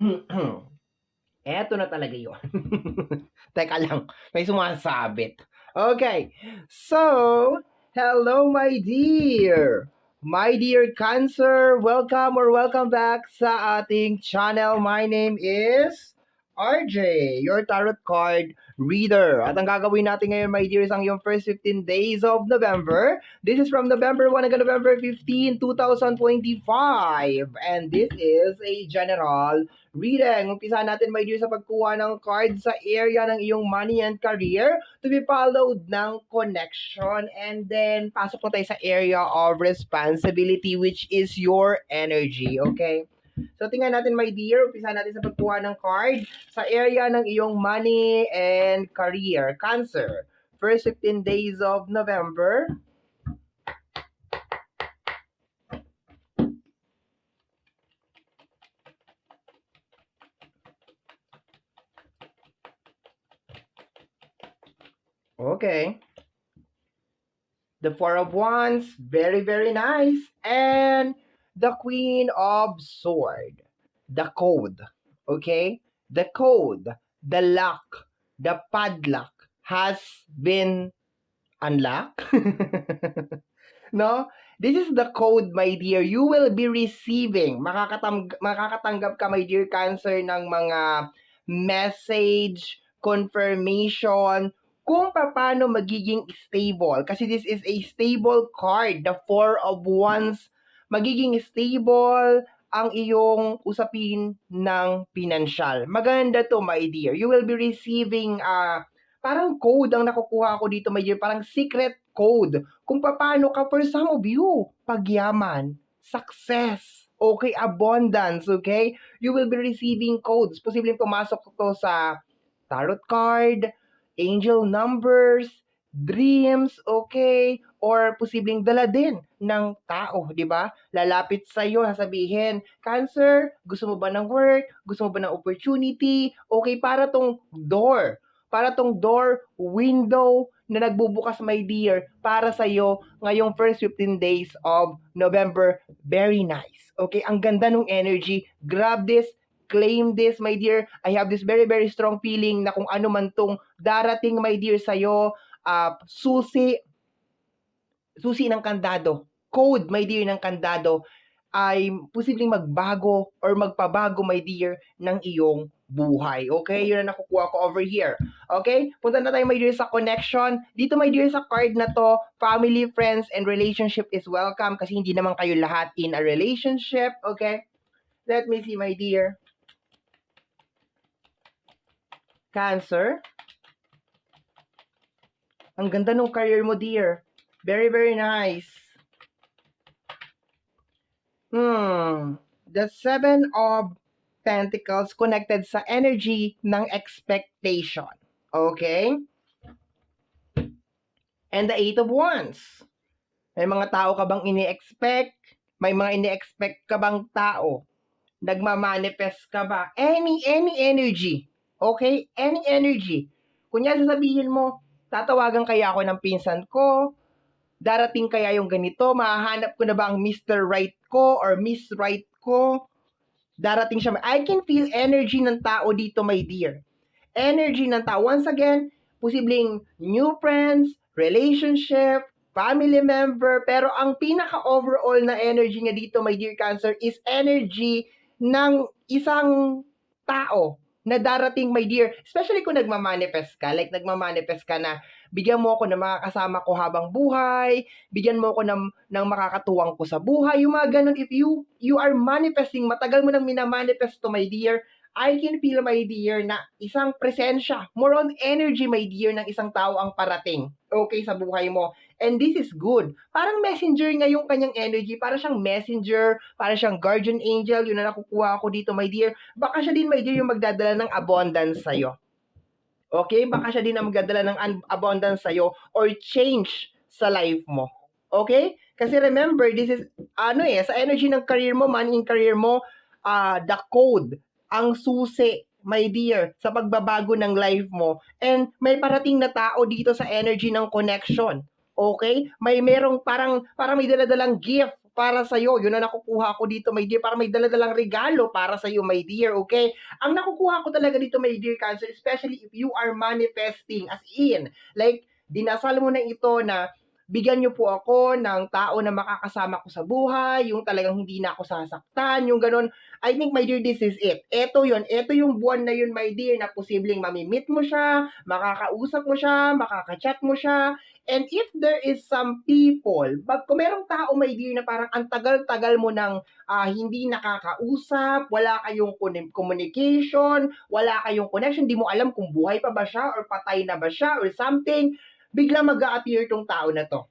Eto na talaga yun. Teka lang, may sumasabit. Okay, so, hello my dear! My dear Cancer, welcome or welcome back sa ating channel. My name is RJ, your tarot card reader. At ang gagawin natin ngayon, my dear, ang yung first 15 days of November. This is from November 1 hanggang November 15, 2025. And this is a general reading. Umpisa natin, my dear, sa pagkuha ng card sa area ng iyong money and career to be followed ng connection. And then, pasok na tayo sa area of responsibility, which is your energy. Okay? So, tingnan natin, my dear. Umpisa natin sa pagkuha ng card sa area ng iyong money and career. Cancer. First 15 days of November. Okay. The Four of Wands, very, very nice. And the Queen of Sword, the code, okay? The code, the lock, the padlock has been unlocked. no? This is the code, my dear. You will be receiving, makakatang makakatanggap ka, my dear Cancer, ng mga message, confirmation, kung paano magiging stable. Kasi this is a stable card, the Four of Wands magiging stable ang iyong usapin ng financial. Maganda to, my dear. You will be receiving uh, parang code ang nakukuha ko dito, my dear. Parang secret code. Kung paano ka, for some of you, pagyaman, success, okay, abundance, okay? You will be receiving codes. Posibleng pumasok to sa tarot card, angel numbers, dreams, okay? Or posibleng dala din ng tao, di ba? Lalapit sa iyo, sasabihin, Cancer, gusto mo ba ng work? Gusto mo ba ng opportunity? Okay, para tong door. Para tong door, window na nagbubukas, my dear, para sa iyo ngayong first 15 days of November. Very nice. Okay, ang ganda ng energy. Grab this, claim this, my dear. I have this very, very strong feeling na kung ano man tong darating, my dear, sa'yo, uh, susi, susi ng kandado code, my dear, ng kandado ay posibleng magbago or magpabago, my dear, ng iyong buhay. Okay? Yun ang nakukuha ko over here. Okay? Punta na tayo, my dear, sa connection. Dito, my dear, sa card na to, family, friends, and relationship is welcome kasi hindi naman kayo lahat in a relationship. Okay? Let me see, my dear. Cancer. Ang ganda ng career mo, dear. Very, very nice. Hmm. The Seven of Pentacles connected sa energy ng expectation. Okay? And the Eight of Wands. May mga tao ka bang ini-expect? May mga ini-expect ka bang tao? Nagmamanifest ka ba? Any, any energy. Okay? Any energy. Kunya sasabihin mo, tatawagan kaya ako ng pinsan ko, darating kaya yung ganito, mahahanap ko na ba ang Mr. Right ko or Miss Right ko? Darating siya. I can feel energy ng tao dito, my dear. Energy ng tao. Once again, posibleng new friends, relationship, family member, pero ang pinaka-overall na energy niya dito, my dear Cancer, is energy ng isang tao na darating, my dear, especially kung nagmamanifest ka, like nagmamanifest ka na bigyan mo ako ng makakasama ko habang buhay, bigyan mo ako ng, ng makakatuwang ko sa buhay, yung mga ganun, if you, you are manifesting, matagal mo nang minamanifest to, my dear, I can feel, my dear, na isang presensya, more on energy, my dear, ng isang tao ang parating, okay, sa buhay mo. And this is good. Parang messenger nga yung kanyang energy. Para siyang messenger, para siyang guardian angel. Yun na nakukuha ko dito, my dear. Baka siya din, my dear, yung magdadala ng abundance sa'yo. Okay? Baka siya din ang magdadala ng abundance sa'yo or change sa life mo. Okay? Kasi remember, this is, ano eh, sa energy ng career mo, money in career mo, uh, the code, ang susi, my dear, sa pagbabago ng life mo. And may parating na tao dito sa energy ng connection. Okay? May merong parang, parang may daladalang gift para sa'yo. Yun ang nakukuha ko dito, my dear, para may daladalang regalo para sa'yo, my dear, okay? Ang nakukuha ko talaga dito, my dear Cancer, especially if you are manifesting, as in, like, dinasal mo na ito na bigyan niyo po ako ng tao na makakasama ko sa buhay, yung talagang hindi na ako sasaktan, yung ganun. I think, my dear, this is it. Ito yon Ito yung buwan na yun, my dear, na posibleng mamimit mo siya, makakausap mo siya, makakachat mo siya. And if there is some people, pag kung merong tao, my dear, na parang ang tagal-tagal mo nang ah, hindi nakakausap, wala kayong communication, wala kayong connection, di mo alam kung buhay pa ba siya or patay na ba siya or something, biglang mag appear tong tao na to.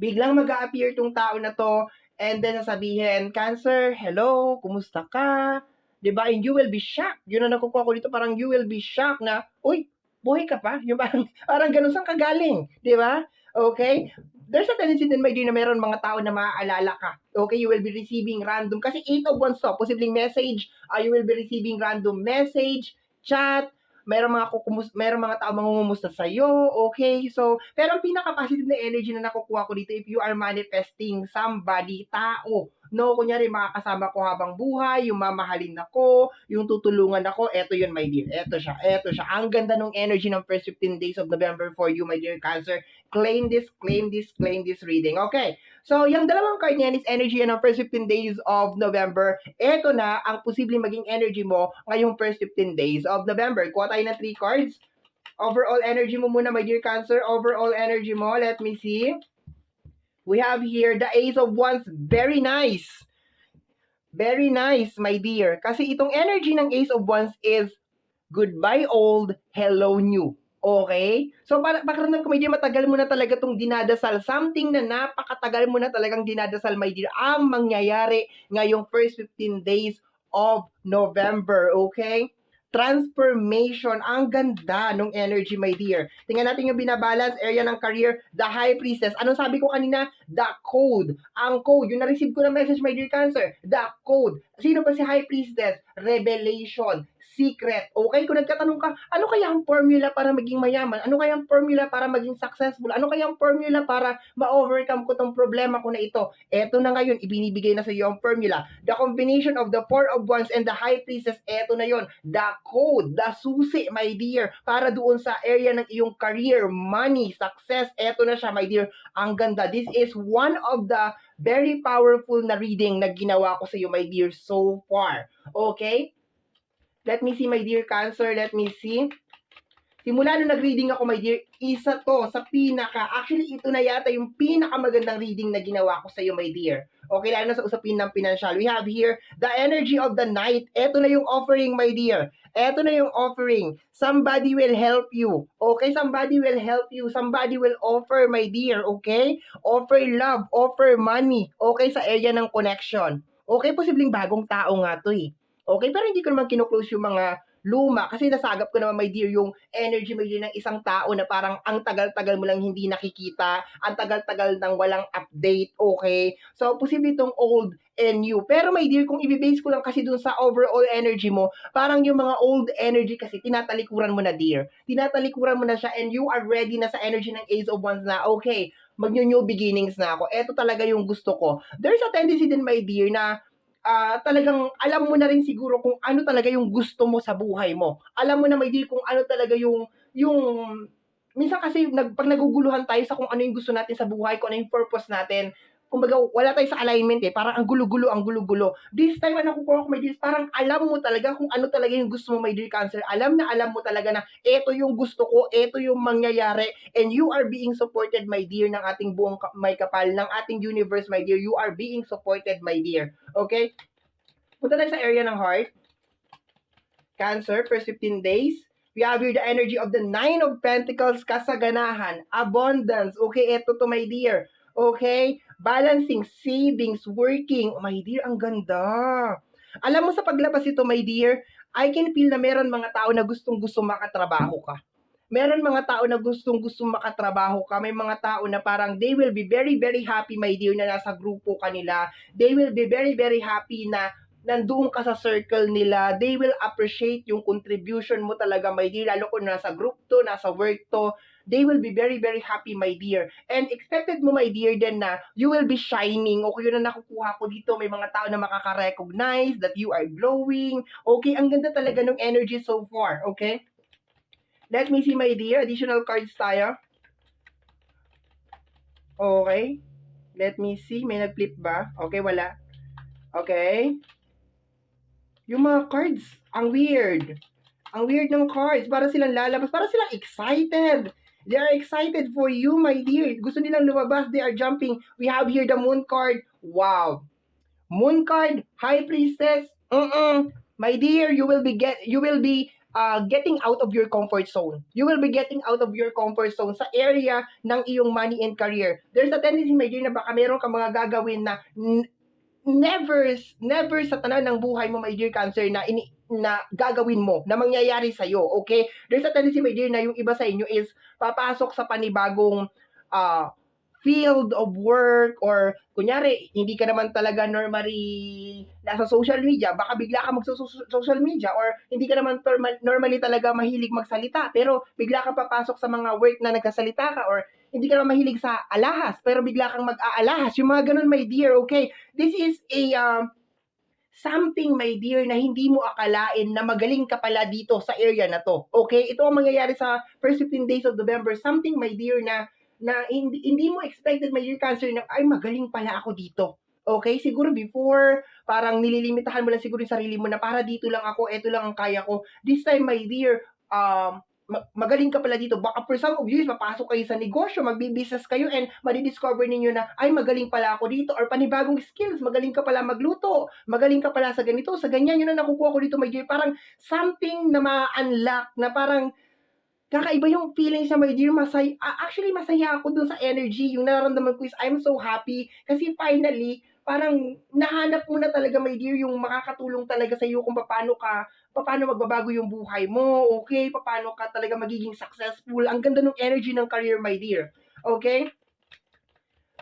Biglang mag appear tong tao na to and then sasabihin, Cancer, hello, kumusta ka? 'Di ba? And you will be shocked. Yun ang nakukuha ko dito, parang you will be shocked na, uy, buhay ka pa? Yung parang, parang ganun saan ka galing? 'Di ba? Okay? There's a tendency din, my dear, na meron mga tao na maaalala ka. Okay? You will be receiving random, kasi 8 of wands to, posibleng message, uh, you will be receiving random message, chat, merong mga kukumus merong mga tao mangungumusta sa iyo, okay? So, pero ang pinaka-positive na energy na nakukuha ko dito if you are manifesting somebody, tao, no, kunyari makakasama ko habang buhay, yung mamahalin ako, yung tutulungan ako, eto yun, my dear. Eto siya, eto siya. Ang ganda ng energy ng first 15 days of November for you, my dear Cancer. Claim this, claim this, claim this reading. Okay. So, yung dalawang card niyan is energy yan ng first 15 days of November. Eto na ang posibleng maging energy mo ngayong first 15 days of November. Kuha tayo ng 3 cards. Overall energy mo muna, my dear Cancer. Overall energy mo, let me see. We have here the Ace of Wands. Very nice. Very nice, my dear. Kasi itong energy ng Ace of Wands is goodbye old, hello new. Okay? So, para pakiramdam ko, my matagal mo na talaga itong dinadasal. Something na napakatagal mo na talagang dinadasal, my dear, ang mangyayari ngayong first 15 days of November. Okay? transformation. Ang ganda ng energy, my dear. Tingnan natin yung binabalance area ng career, the high priestess. Anong sabi ko kanina? The code. Ang code. Yung na-receive ko na message, my dear cancer. The code. Sino ba si high priestess? Revelation secret. Okay? Kung nagkatanong ka, ano kaya ang formula para maging mayaman? Ano kaya ang formula para maging successful? Ano kaya ang formula para ma-overcome ko tong problema ko na ito? Eto na ngayon, ibinibigay na sa iyo ang formula. The combination of the four of wands and the high priestess, eto na yon. The code, the susi, my dear, para doon sa area ng iyong career, money, success, eto na siya, my dear. Ang ganda. This is one of the very powerful na reading na ginawa ko sa iyo, my dear, so far. Okay? Let me see, my dear Cancer. Let me see. Simula nung nag-reading ako, my dear, isa to sa pinaka, actually, ito na yata yung pinakamagandang reading na ginawa ko sa iyo, my dear. Okay, lalo na sa usapin ng financial. We have here, the energy of the night. Ito na yung offering, my dear. Ito na yung offering. Somebody will help you. Okay, somebody will help you. Somebody will offer, my dear. Okay? Offer love, offer money. Okay, sa area ng connection. Okay, posibleng bagong tao nga to eh. Okay, pero hindi ko naman kinuklose yung mga luma kasi nasagap ko naman my dear yung energy my dear ng isang tao na parang ang tagal-tagal mo lang hindi nakikita, ang tagal-tagal nang walang update, okay? So, posible itong old and new. Pero my dear, kung i-base ko lang kasi dun sa overall energy mo, parang yung mga old energy kasi tinatalikuran mo na dear. Tinatalikuran mo na siya and you are ready na sa energy ng Ace of Wands na, okay, mag-new beginnings na ako. Ito talaga yung gusto ko. There's a tendency din my dear na uh, talagang alam mo na rin siguro kung ano talaga yung gusto mo sa buhay mo. Alam mo na may deal kung ano talaga yung yung minsan kasi nag, pag naguguluhan tayo sa kung ano yung gusto natin sa buhay, kung ano yung purpose natin, kumbaga, wala tayo sa alignment eh. Parang ang gulo-gulo, ang gulo-gulo. This time, ano ko, my dear, parang alam mo talaga kung ano talaga yung gusto mo, my dear cancer. Alam na alam mo talaga na ito yung gusto ko, ito yung mangyayari, and you are being supported, my dear, ng ating buong may kapal, ng ating universe, my dear. You are being supported, my dear. Okay? Punta tayo sa area ng heart. Cancer, first 15 days. We have here the energy of the Nine of Pentacles, kasaganahan, abundance. Okay, ito to, my dear. Okay? Balancing savings, working. Oh, my dear, ang ganda. Alam mo sa paglabas ito, my dear, I can feel na meron mga tao na gustong gusto makatrabaho ka. Meron mga tao na gustong gusto makatrabaho ka. May mga tao na parang they will be very, very happy, my dear, na nasa grupo kanila. They will be very, very happy na nandoon ka sa circle nila, they will appreciate yung contribution mo talaga, my dear. Lalo kung nasa group to, nasa work to, they will be very, very happy, my dear. And expected mo, my dear, din na you will be shining. Okay, yun ang nakukuha ko dito. May mga tao na makaka-recognize that you are glowing. Okay, ang ganda talaga ng energy so far. Okay? Let me see, my dear. Additional cards tayo. Okay. Let me see. May nag-flip ba? Okay, wala. Okay. Yung mga cards, ang weird. Ang weird ng cards. Para silang lalabas. Para silang excited. They are excited for you, my dear. Gusto nilang lumabas. They are jumping. We have here the moon card. Wow. Moon card, High Priestess. Mm-mm. My dear, you will be get you will be uh, getting out of your comfort zone. You will be getting out of your comfort zone sa area ng iyong money and career. There's a tendency, my dear, na baka meron ka mga gagawin na never, never sa tanan ng buhay mo, my dear cancer, na, ini, na gagawin mo, na mangyayari sa'yo, okay? There's a tendency, my dear, na yung iba sa inyo is papasok sa panibagong uh, field of work or kunyari, hindi ka naman talaga normally nasa social media, baka bigla ka mag social media or hindi ka naman normal, normally talaga mahilig magsalita, pero bigla ka papasok sa mga work na nagsasalita ka or hindi ka naman mahilig sa alahas, pero bigla kang mag-aalahas. Yung mga ganun, my dear, okay? This is a um, something, my dear, na hindi mo akalain na magaling ka pala dito sa area na to. Okay? Ito ang mangyayari sa first 15 days of November. Something, my dear, na na hindi, hindi mo expected may year cancer na, ay, magaling pala ako dito. Okay? Siguro before, parang nililimitahan mo lang siguro yung sarili mo na para dito lang ako, eto lang ang kaya ko. This time, my dear, um, magaling ka pala dito. Baka for some of you, papasok kayo sa negosyo, magbi-business kayo, and madidiscover ninyo na, ay, magaling pala ako dito, or panibagong skills, magaling ka pala magluto, magaling ka pala sa ganito, sa ganyan, yun ang nakukuha ko dito, my dear. Parang something na ma-unlock, na parang, kakaiba yung feeling siya, my dear. Masaya, actually, masaya ako dun sa energy. Yung nararamdaman ko is, I'm so happy. Kasi finally, parang nahanap mo na talaga, my dear, yung makakatulong talaga sa iyo kung paano ka, paano magbabago yung buhay mo, okay? Paano ka talaga magiging successful. Ang ganda ng energy ng career, my dear. Okay?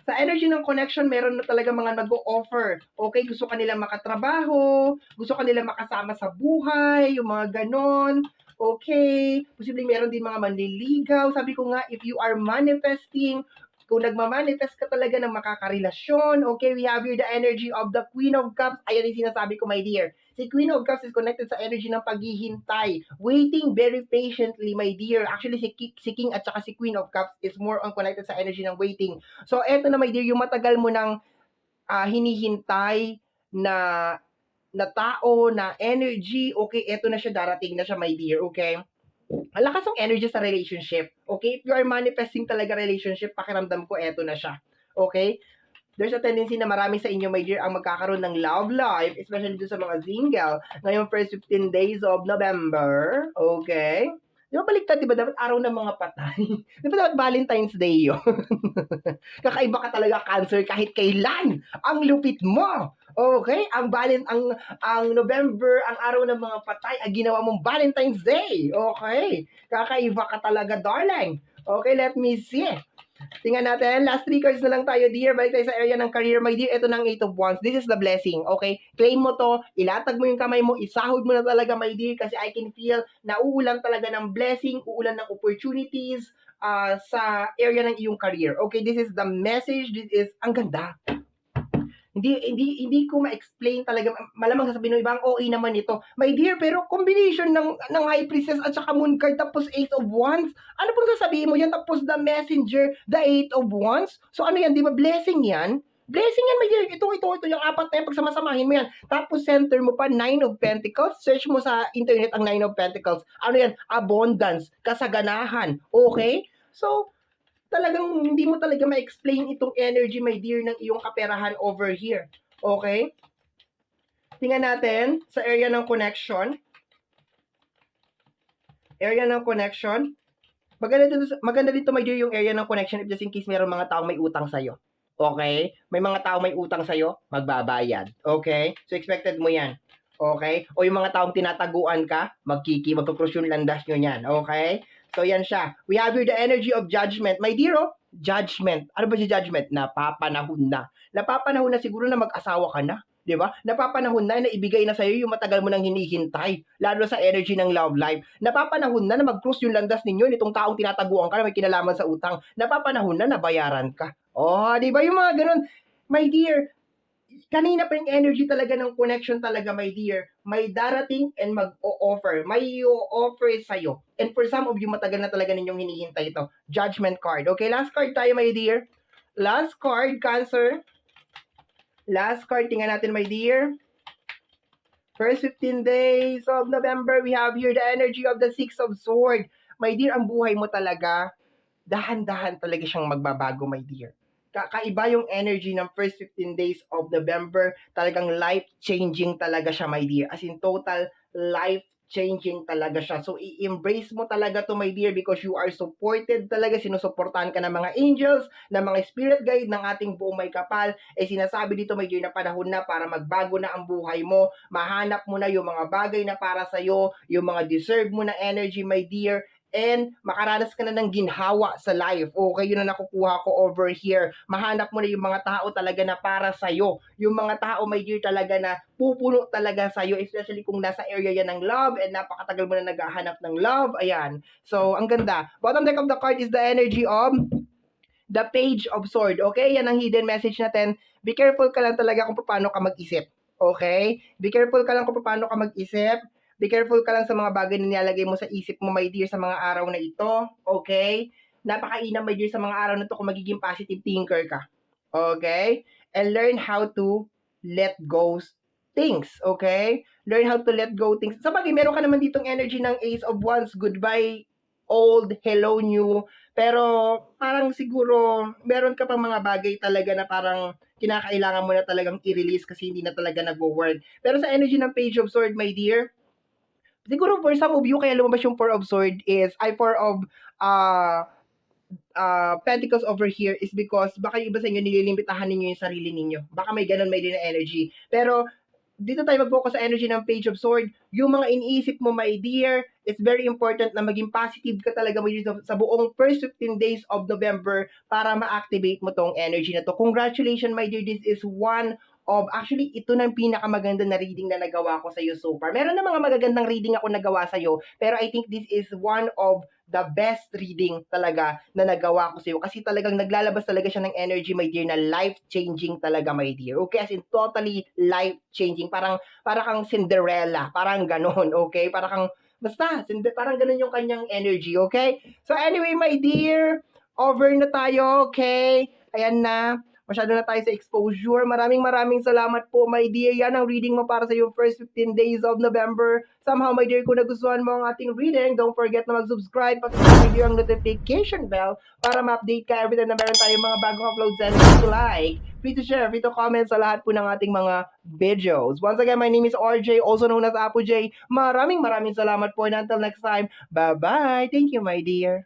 Sa energy ng connection, meron na talaga mga nag-o-offer. Okay, gusto kanila makatrabaho, gusto kanila makasama sa buhay, yung mga ganon okay, posibleng meron din mga manliligaw. Sabi ko nga, if you are manifesting, kung nagmamanifest ka talaga ng makakarelasyon, okay, we have here the energy of the Queen of Cups. Ayan yung sinasabi ko, my dear. Si Queen of Cups is connected sa energy ng paghihintay. Waiting very patiently, my dear. Actually, si, si King at saka si Queen of Cups is more on connected sa energy ng waiting. So, eto na, my dear, yung matagal mo nang uh, hinihintay na na tao, na energy, okay, eto na siya, darating na siya, my dear, okay? Ang lakas ng energy sa relationship, okay? If you are manifesting talaga relationship, pakiramdam ko, eto na siya, okay? There's a tendency na marami sa inyo, my dear, ang magkakaroon ng love life, especially dito sa mga single, ngayong first 15 days of November, okay? Di ba baliktad, di ba? Dapat araw ng mga patay. di ba dapat Valentine's Day yun? Kakaiba ka talaga, cancer, kahit kailan. Ang lupit mo. Okay? Ang Valent ang ang November, ang araw ng mga patay, ang ginawa mong Valentine's Day. Okay? Kakaiba ka talaga, darling. Okay, let me see. Tingnan natin. Last three cards na lang tayo, dear. Balik tayo sa area ng career, my dear. Ito na ang Eight of Wands. This is the blessing, okay? Claim mo to, ilatag mo yung kamay mo, isahod mo na talaga, my dear, kasi I can feel na uulan talaga ng blessing, uulan ng opportunities uh, sa area ng iyong career. Okay, this is the message. This is, ang ganda hindi hindi hindi ko ma-explain talaga malamang sasabihin ng ibang OA naman ito my dear pero combination ng ng high priestess at saka moon card tapos eight of wands ano pong sasabihin mo yan tapos the messenger the eight of wands so ano yan di ba blessing yan Blessing yan, my dear. Ito, ito, ito. Yung apat na yan, pagsamasamahin mo yan. Tapos, center mo pa, Nine of Pentacles. Search mo sa internet ang Nine of Pentacles. Ano yan? Abundance. Kasaganahan. Okay? So, talagang hindi mo talaga ma-explain itong energy, my dear, ng iyong kaperahan over here. Okay? Tingnan natin sa area ng connection. Area ng connection. Maganda dito, maganda dito, my dear, yung area ng connection if just in case mayroong mga taong may utang sa'yo. Okay? May mga tao may utang sa'yo, magbabayad. Okay? So, expected mo yan. Okay? O yung mga taong tinataguan ka, magkiki, magkukrus yung landas nyo yan. Okay? So, yan siya. We have here the energy of judgment. My dear, oh, judgment. Ano ba si judgment? Napapanahon na. Napapanahon na siguro na mag-asawa ka na. 'di ba? Napapanahon na na ibigay na sa'yo yung matagal mo nang hinihintay, lalo sa energy ng love life. Napapanahon na na mag-cross yung landas ninyo nitong taong tinataguan ka na may kinalaman sa utang. Napapanahon na na bayaran ka. Oh, 'di ba yung mga ganun? My dear, kanina pa yung energy talaga ng connection talaga, my dear. May darating and mag-o-offer. May i-offer sa'yo. And for some of you, matagal na talaga ninyong hinihintay ito. Judgment card. Okay, last card tayo, my dear. Last card, Cancer. Last card, tingnan natin, my dear. First 15 days of November, we have here the energy of the Six of Sword. My dear, ang buhay mo talaga, dahan-dahan talaga siyang magbabago, my dear. Kakaiba yung energy ng first 15 days of November. Talagang life-changing talaga siya, my dear. As in, total life-changing talaga siya. So, i-embrace mo talaga to, my dear, because you are supported talaga. Sinusuportahan ka ng mga angels, ng mga spirit guide, ng ating buong may kapal. Eh, sinasabi dito, my dear, na panahon na para magbago na ang buhay mo. Mahanap mo na yung mga bagay na para sa'yo, yung mga deserve mo na energy, my dear and makaranas ka na ng ginhawa sa life. Okay, yun na nakukuha ko over here. Mahanap mo na yung mga tao talaga na para sa'yo. Yung mga tao, my dear, talaga na pupuno talaga sa'yo, especially kung nasa area yan ng love and napakatagal mo na naghahanap ng love. Ayan. So, ang ganda. Bottom deck of the card is the energy of the page of sword. Okay, yan ang hidden message natin. Be careful ka lang talaga kung paano ka mag-isip. Okay? Be careful ka lang kung paano ka mag-isip. Be careful ka lang sa mga bagay na nilalagay mo sa isip mo, my dear, sa mga araw na ito. Okay? Napakainam, my dear, sa mga araw na ito kung magiging positive thinker ka. Okay? And learn how to let go things. Okay? Learn how to let go things. Sa bagay, meron ka naman ditong energy ng Ace of Wands, goodbye, old, hello, new. Pero parang siguro meron ka pang mga bagay talaga na parang kinakailangan mo na talagang i-release kasi hindi na talaga nagwo-work. Pero sa energy ng Page of Sword, my dear, siguro for some of you, kaya lumabas yung Four of Sword is, ay Four of uh, uh, Pentacles over here is because baka yung iba sa inyo nililimitahan ninyo yung sarili ninyo. Baka may ganun may din na energy. Pero dito tayo mag-focus sa energy ng Page of Sword. Yung mga iniisip mo, my dear, it's very important na maging positive ka talaga dear, sa, sa buong first 15 days of November para ma-activate mo tong energy na to. Congratulations, my dear. This is one of, actually, ito na yung pinakamaganda na reading na nagawa ko sa iyo so far. Meron na mga magagandang reading ako nagawa sa iyo, pero I think this is one of the best reading talaga na nagawa ko sa iyo kasi talagang naglalabas talaga siya ng energy my dear na life-changing talaga my dear. Okay, as in totally life-changing. Parang para kang Cinderella, parang ganon, okay? Para kang basta, parang ganon yung kanyang energy, okay? So anyway, my dear, over na tayo, okay? Ayan na. Masyado na tayo sa exposure. Maraming maraming salamat po, my dear. Yan ang reading mo para sa yung first 15 days of November. Somehow, my dear, kung nagustuhan mo ang ating reading, don't forget na mag-subscribe pati sa video ang notification bell para ma-update ka every time na meron tayong mga bagong uploads and to like, free to share, free to comment sa lahat po ng ating mga videos. Once again, my name is RJ, also known as Apo J. Maraming maraming salamat po and until next time, bye-bye. Thank you, my dear.